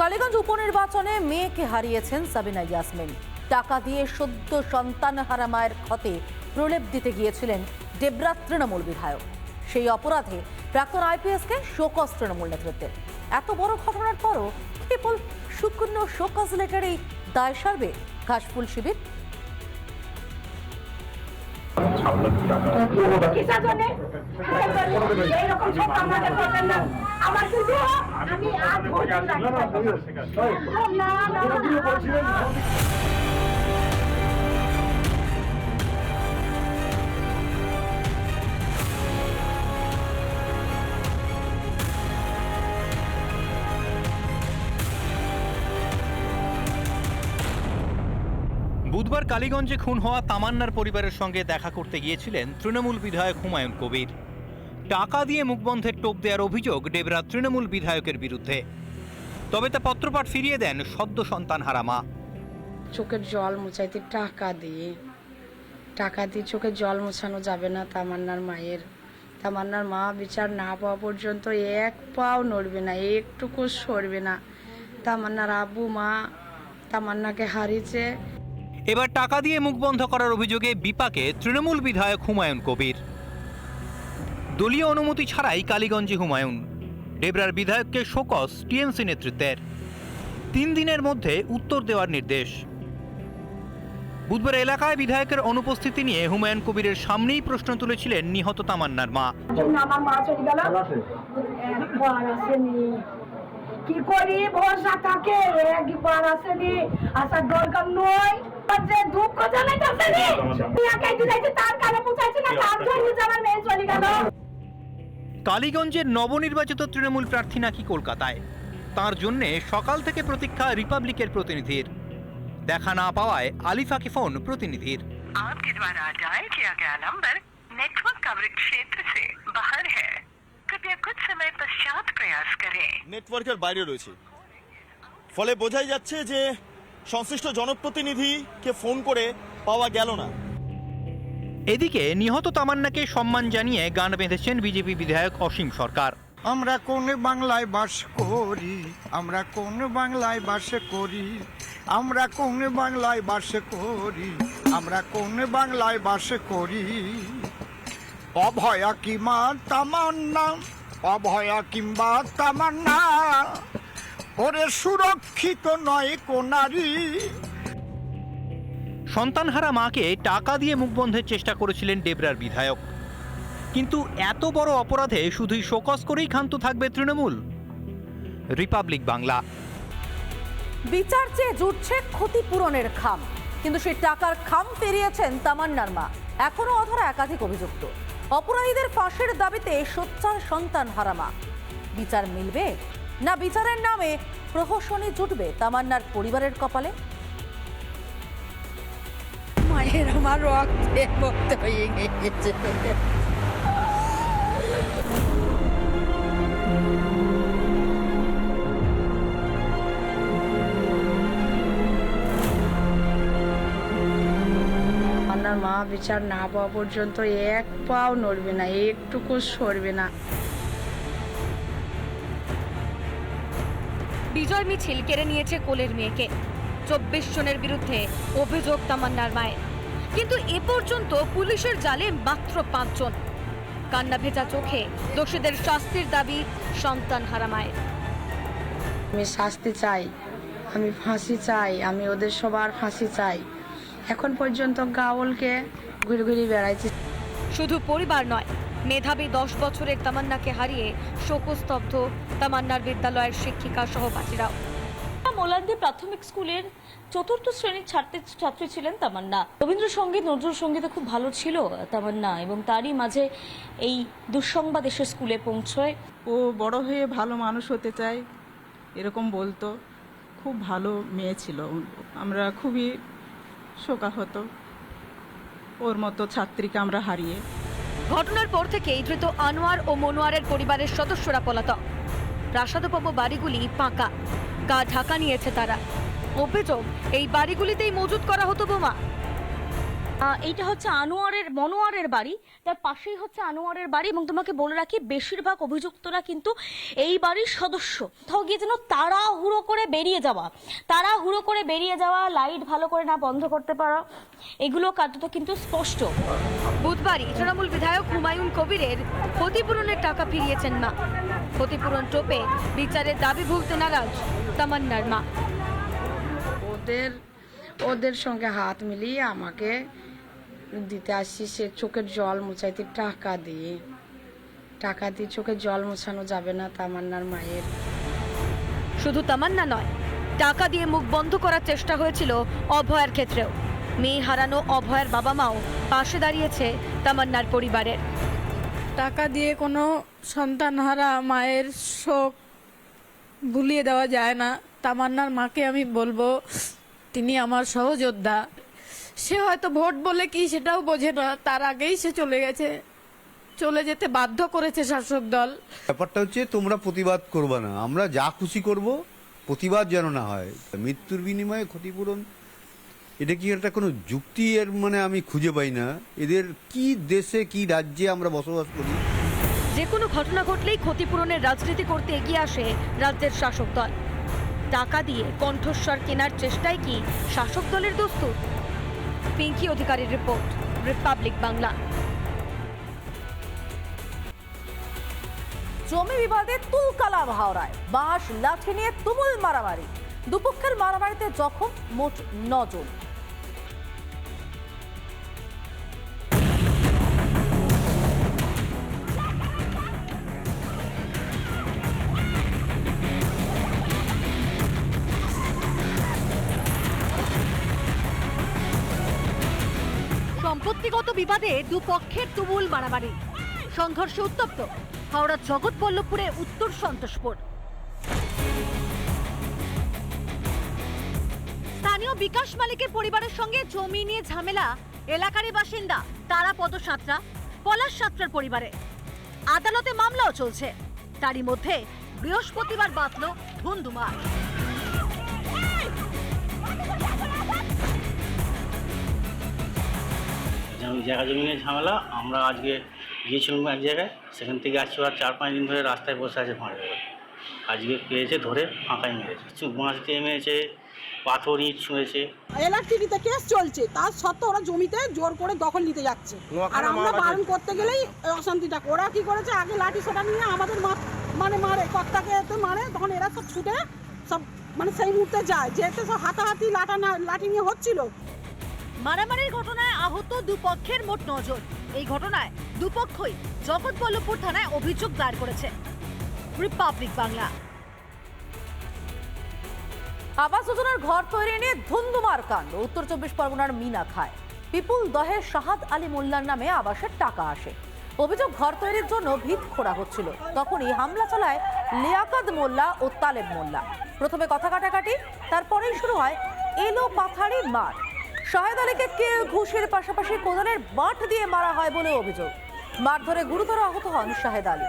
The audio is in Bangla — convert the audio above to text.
কালীগঞ্জ উপনির্বাচনে মেয়েকে হারিয়েছেন সাবিনা ইয়াসমিন। টাকা দিয়ে সদ্য সন্তান হারা মায়ের ক্ষতে প্রলেপ দিতে গিয়েছিলেন দেবরা তৃণমূল বিধায়ক। সেই অপরাধে প্রাক্তন আইপিএসকে শোকজ তৃণমূল নেতৃত্বের এত বড় ঘটনার পরও কেবল শুকনো শোকজ লেটারেই দায় সারবে ঘাসফুল শিবির আমার কিন্তু আমি আর না না কালীগঞ্জে খুন হওয়া তামান্নার পরিবারের সঙ্গে দেখা করতে গিয়েছিলেন তৃণমূল বিধায়ক হুমায়ুন কবির। টাকা দিয়ে মুখবন্ধের টোপ দেওয়ার অভিযোগ ডেবরা তৃণমূল বিধায়কের বিরুদ্ধে। তবে তা পত্রপাঠ ফিরিয়ে দেন সদ্য সন্তান হারা মা। চোখের জল মুছাইতে টাকা দিয়ে। টাকা দিয়ে চোখের জল মোছানো যাবে না তামান্নার মায়ের। তামান্নার মা বিচার না পাওয়া পর্যন্ত এক পাও নড়বে না, একটুকু সরবে না। তামান্নার আব্বু মা তামান্নাকে হারিয়েছে। এবার টাকা দিয়ে মুখ বন্ধ করার অভিযোগে বিপাকে তৃণমূল বিধায়ক হুমায়ুন কবির। দলীয় অনুমতি ছাড়াই কালীগঞ্জে হুমায়ুন। ডেবরার বিধায়ককে শোকস টিএমসি নেতৃত্বের। তিন দিনের মধ্যে উত্তর দেওয়ার নির্দেশ। বুধবার এলাকায় বিধায়কের অনুপস্থিতি নিয়ে হুমায়ুন কবিরের সামনেই প্রশ্ন তুলেছিলেন নিহত তামান্নার মা। আমার মা চলে গেল? কি করি? ভরসা থাকে? একবার আসেনি। আসার দরকার নয়। যে দুঃখ জানাইতেছে নি একাই দিলাইছে তার কানে পৌঁছাইছে না তার জন্য যে আমার মেয়ে চলে গেল কালীগঞ্জের নবনির্বাচিত তৃণমূল প্রার্থী নাকি কলকাতায় তার জন্য সকাল থেকে প্রতীক্ষা রিপাবলিকের প্রতিনিধির দেখা না পাওয়ায় আলিফাকে ফোন প্রতিনিধির आपके द्वारा डायल किया गया नंबर नेटवर्क कवरेज क्षेत्र से बाहर है कृपया कुछ समय पश्चात प्रयास करें নেটওয়ার্কের বাইরে রয়েছে ফলে বোঝাই যাচ্ছে যে সংশ্লিষ্ট জনপ্রতিনিধিকে ফোন করে পাওয়া গেল না। এদিকে নিহত তামান্নাকে সম্মান জানিয়ে গান বেঁধেছেন বিজেপি বিধায়ক অসীম সরকার। আমরা কোন বাংলায় বাস করি? আমরা কোন বাংলায় বাস করি? আমরা কোন বাংলায় বাস করি? আমরা কোন বাংলায় বাস করি? অভয়া কিমা তামান্না অভয়া কিংবা তামান্না। ওরে সুরক্ষিত নয় কোনারি সন্তানহারা মাকে টাকা দিয়ে মুখবন্ধের চেষ্টা করেছিলেন ডেবরার বিধায়ক। কিন্তু এত বড় অপরাধে শুধুই শোকস করেই ক্ষান্ত থাকবে তৃণমূল। রিপাবলিক বাংলা। বিচার চেয়ে জুটছে ক্ষতিপূরণের খাম। কিন্তু সেই টাকার খাম পেরিয়েছেন তামান্নার মা এখনও অধরা একাধিক অভিযুক্ত। অপরাধীদের ফাঁসের দাবিতে সোচ্চার সন্তান হারামা বিচার মিলবে না বিচারের নামে প্রহসনে জুটবে তামান্নার পরিবারের কপালে? মায়ের আমার রক্তে মা বিচার না পাওয়া পর্যন্ত এক পাও নড়বে না, একটুকু সরবে না। বিজয় মিছিল কেড়ে নিয়েছে কোলের মেয়েকে। চব্বিশ জনের বিরুদ্ধে অভিযোগ তামান্নার মায়ের। কিন্তু এ পর্যন্ত পুলিশের জালে মাত্র পাঁচজন। কান্না ভেজা চোখে দোষীদের শাস্তির দাবি সন্তান হারা মায়ের। আমি শাস্তি চাই, আমি ফাঁসি চাই, আমি ওদের সবার ফাঁসি চাই। এখন পর্যন্ত গাওলকে ঘুরে ঘুরে বেড়াইছি। শুধু পরিবার নয় মেধাবী দশ বছরের তামান্নাকে হারিয়ে শোকস্তব্ধ তামান্নার বিদ্যালয়ের শিক্ষিকা সহপাঠীরাও। মোলান্দি প্রাথমিক স্কুলের চতুর্থ শ্রেণির ছাত্রী ছাত্রী ছিলেন তামান্না। রবীন্দ্রসঙ্গীত নজরুল সঙ্গীতে খুব ভালো ছিল তামান্না এবং তারই মাঝে এই দুঃসংবাদ এসে স্কুলে পৌঁছয়। ও বড় হয়ে ভালো মানুষ হতে চায় এরকম বলতো। খুব ভালো মেয়ে ছিল আমরা খুবই শোকাহত। ওর মতো ছাত্রীকে আমরা হারিয়ে। ঘটনার পর থেকেই ধৃত আনোয়ার ও মনোয়ারের পরিবারের সদস্যরা পলাতক। প্রাসাদোপম বাড়িগুলি পাকা। গা ঢাকা নিয়েছে তারা। অভিযোগ, এই বাড়িগুলিতেই মজুত করা হতো বোমা। এইটা হচ্ছে আনোয়ারের মনোয়ারের বাড়ি। তার পাশেই হচ্ছে আনোয়ারের বাড়ি এবং তোমাকে বলে রাখি বেশিরভাগ অভিযুক্তরা কিন্তু এই বাড়ির সদস্য। কোথাও গিয়ে যেন তারা হুড়ো করে বেরিয়ে যাওয়া। তারা হুড়ো করে বেরিয়ে যাওয়া লাইট ভালো করে না বন্ধ করতে পারা এগুলো কার্যত কিন্তু স্পষ্ট। বুধবারই তৃণমূল বিধায়ক হুমায়ুন কবিরের ক্ষতিপূরণের টাকা ফিরিয়েছেন মা। ক্ষতিপূরণ টোপে বিচারের দাবি ভুগতে নারাজ তামান্নার মা। ওদের ওদের সঙ্গে হাত মিলিয়ে আমাকে দিতে আসি সে চোখের জল মোছাইতে টাকা দিয়ে। টাকা দিয়ে চোখের জল মোছানো যাবে না তামান্নার মায়ের। শুধু তামান্না নয় টাকা দিয়ে মুখ বন্ধ করার চেষ্টা হয়েছিল অভয়ার ক্ষেত্রেও। মেয়ে হারানো অভয়ার বাবা মাও পাশে দাঁড়িয়েছে তামান্নার পরিবারের। টাকা দিয়ে কোনো সন্তানহারা মায়ের শোক ভুলিয়ে দেওয়া যায় না। তামান্নার মাকে আমি বলব তিনি আমার সহযোদ্ধা। সে হয়তো ভোট বলে কি সেটাও বোঝে না। তার আগেই সে চলে গেছে। চলে যেতে বাধ্য করেছে শাসক দল। ব্যাপারটা হচ্ছে তোমরা প্রতিবাদ করবে না। আমরা যা খুশি করব প্রতিবাদ যেন না হয়। মৃত্যুর বিনিময়ে ক্ষতিপূরণ এটা কি একটা কোনো যুক্তি এর মানে আমি খুঁজে পাই না। এদের কি দেশে কি রাজ্যে আমরা বসবাস করি? যে কোনো ঘটনা ঘটলেই ক্ষতিপূরণের রাজনীতি করতে এগিয়ে আসে রাজ্যের শাসক দল। টাকা দিয়ে কণ্ঠস্বর কেনার চেষ্টায় কি শাসক দলের দস্তুর পিঙ্কি অধিকারীর রিপোর্ট রিপাবলিক বাংলা জমি বিবাদে তুলকালা হাওড়ায় বাঁশ, লাঠি নিয়ে তুমুল মারামারি। দুপক্ষের মারামারিতে জখম মোট নজন। সম্পত্তিগত বিবাদে দুপক্ষের তুমুল মারামারি। সংঘর্ষে উত্তপ্ত। হাওড়ার জগৎবল্লভপুরে উত্তর সন্তোষপুর। স্থানীয় বিকাশ মালিকের পরিবারের সঙ্গে জমি নিয়ে ঝামেলা, এলাকারই বাসিন্দা তারাপদ সাঁতরা পলাশ সাঁতরার পরিবারে। আদালতে মামলাও চলছে। তারই মধ্যে বৃহস্পতিবার বাঁধল ধুন্ধুমার জায়গা জমি নিয়ে ঝামেলা আমরা আজকে গিয়েছিলাম এক জায়গায় সেখান থেকে আসছি আর চার পাঁচ দিন ধরে রাস্তায় বসে আছে ফাঁড়ে আজকে পেয়েছে ধরে ফাঁকাই মেরেছে। বাঁশ দিয়ে মেরেছে পাথর ইট ছুঁয়েছে এলআরটিভিতে কেস চলছে তার সত্ত্বেও ওরা জমিতে জোর করে দখল নিতে যাচ্ছে। আর আমরা বারণ করতে গেলেই অশান্তিটা। ওরা কি করেছে? আগে লাঠি সোটা নিয়ে আমাদের মা- মানে মারে কর্তাকে এতে মারে তখন এরা সব ছুটে সব মানে সেই মুহূর্তে যায়। যেহেতু সব হাতাহাতি লাঠা না- লাঠি নিয়ে হচ্ছিল মারামারির ঘটনায় আহত দুপক্ষের মোট নজন। এই ঘটনায় দুপক্ষই জগৎবল্লভপুর থানায় অভিযোগ দায়ের করেছে। রিপাবলিক বাংলা। আবাস যোজনার ঘর তৈরি নিয়ে ধুন্ধুমার কাণ্ড। উত্তর চব্বিশ পরগনার মিনা খায়। পিপুল দহে শাহাদ আলী মোল্লার নামে আবাসের টাকা আসে। অভিযোগ ঘর তৈরির জন্য ভিত খোঁড়া হচ্ছিল। তখনই হামলা চালায় লিয়াকাত মোল্লা ও তালেব মোল্লা। প্রথমে কথা কাটাকাটি, তারপরেই শুরু হয় এলো পাথারি মার। শাহেদ আলীকে ঘুষের পাশাপাশি কোদালের বাঁট দিয়ে মারা হয় বলে অভিযোগ। মারধরে গুরুতর আহত হন শাহেদ আলী।